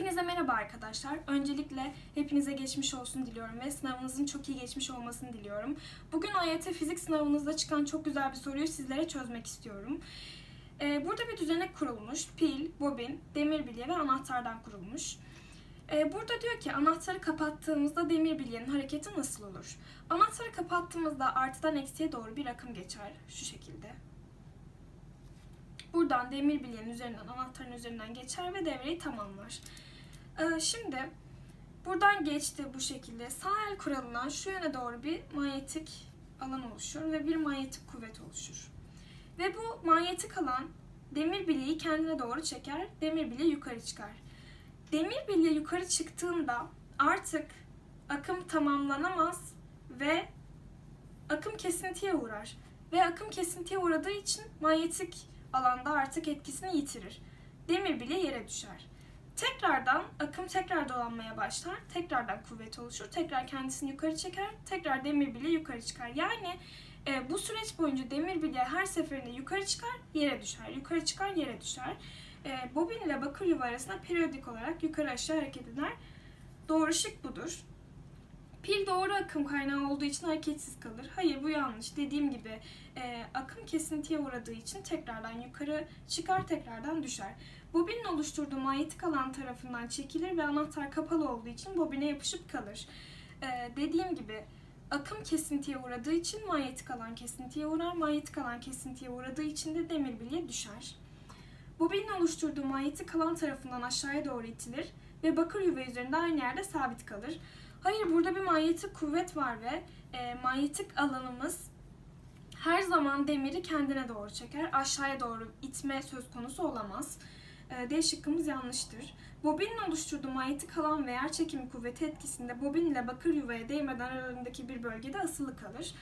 Hepinize merhaba arkadaşlar. Öncelikle hepinize geçmiş olsun diliyorum ve sınavınızın çok iyi geçmiş olmasını diliyorum. Bugün AYT fizik sınavınızda çıkan çok güzel bir soruyu sizlere çözmek istiyorum. Ee, burada bir düzenek kurulmuş. Pil, bobin, demir bilye ve anahtardan kurulmuş. Ee, burada diyor ki anahtarı kapattığımızda demir bilyenin hareketi nasıl olur? Anahtarı kapattığımızda artıdan eksiye doğru bir akım geçer. Şu şekilde. Buradan demir bilyenin üzerinden, anahtarın üzerinden geçer ve devreyi tamamlar. Ee, şimdi buradan geçti bu şekilde. Sağ el kuralından şu yöne doğru bir manyetik alan oluşur ve bir manyetik kuvvet oluşur. Ve bu manyetik alan demir bilyeyi kendine doğru çeker, demir bilye yukarı çıkar. Demir bilye yukarı çıktığında artık akım tamamlanamaz ve akım kesintiye uğrar. Ve akım kesintiye uğradığı için manyetik alanda artık etkisini yitirir. Demir bile yere düşer. Tekrardan akım tekrar dolanmaya başlar. Tekrardan kuvvet oluşur. Tekrar kendisini yukarı çeker. Tekrar demir bile yukarı çıkar. Yani e, bu süreç boyunca demir bilye her seferinde yukarı çıkar, yere düşer. Yukarı çıkar, yere düşer. E, bobin ile bakır yuva arasında periyodik olarak yukarı aşağı hareket eder. Doğru şık budur. Pil doğru akım kaynağı olduğu için hareketsiz kalır. Hayır bu yanlış. Dediğim gibi e, akım kesintiye uğradığı için tekrardan yukarı çıkar tekrardan düşer. Bobinin oluşturduğu manyetik alan tarafından çekilir ve anahtar kapalı olduğu için bobine yapışıp kalır. E, dediğim gibi akım kesintiye uğradığı için manyetik alan kesintiye uğrar. Manyetik alan kesintiye uğradığı için de demir bilye düşer. Bobinin oluşturduğu manyetik alan tarafından aşağıya doğru itilir ve bakır yuva üzerinde aynı yerde sabit kalır. Hayır burada bir manyetik kuvvet var ve e, manyetik alanımız her zaman demiri kendine doğru çeker. Aşağıya doğru itme söz konusu olamaz. E, D şıkkımız yanlıştır. Bobinin oluşturduğu manyetik alan ve yer çekimi kuvveti etkisinde bobin ile bakır yuvaya değmeden aralarındaki bir bölgede asılı kalır.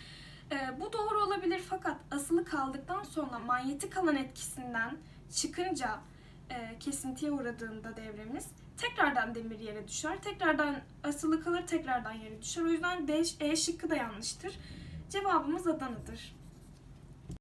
E, bu doğru olabilir fakat asılı kaldıktan sonra manyetik alan etkisinden çıkınca e, kesintiye uğradığında devremiz tekrardan demir yere düşer. Tekrardan asılı kalır, tekrardan yere düşer. O yüzden D, E şıkkı da yanlıştır. Cevabımız Adana'dır.